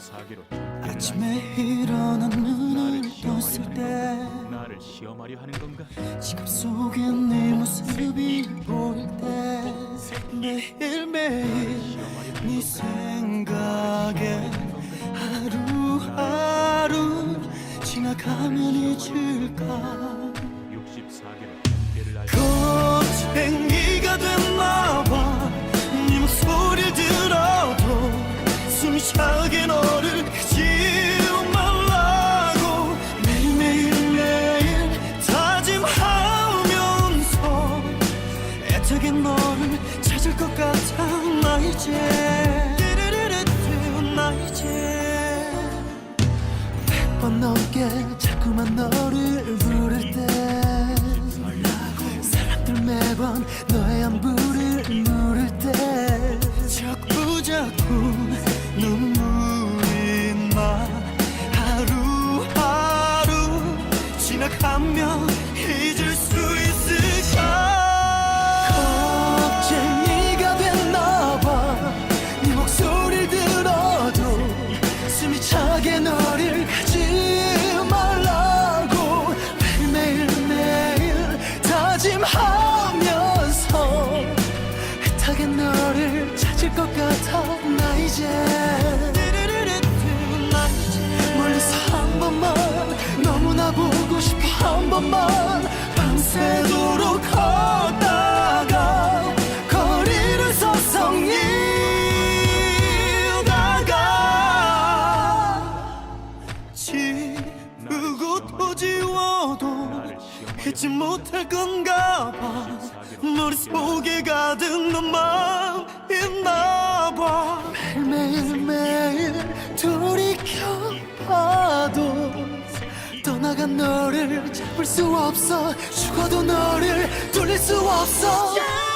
64기로 아침에 일어나 눈을 떴을 때 나를 시험하려 하는 건가? 지갑 속에 네 모습이 보일 때 매일매일 네 생각에 하루하루 지나가면 넘게 자꾸만 너를 부를 때 사람들 매번 너의 안부를 물을 때 자꾸 자꾸 눈물이 나 하루하루 지나가면 잊을 수 있을 번만 밤새도록 걷다가 거리를 서성이다가 지우고 또 지워도 잊지 못할 건가 봐. 머릿속에 가득 너만 있나 봐 매일매일 돌 떠나간 너를 잡을 수 없어. 죽어도 너를 돌릴 수 없어. 겁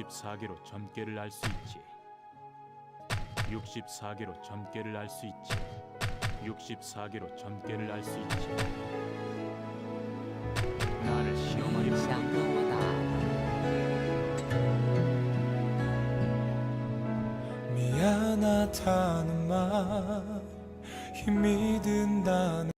64개로 점괘를 알 수 있지. 64개로 점괘를 알 수 있지. 64개로 점괘를 알 수 있지. 나를 시험하려 미안하다는 말 힘이 든다는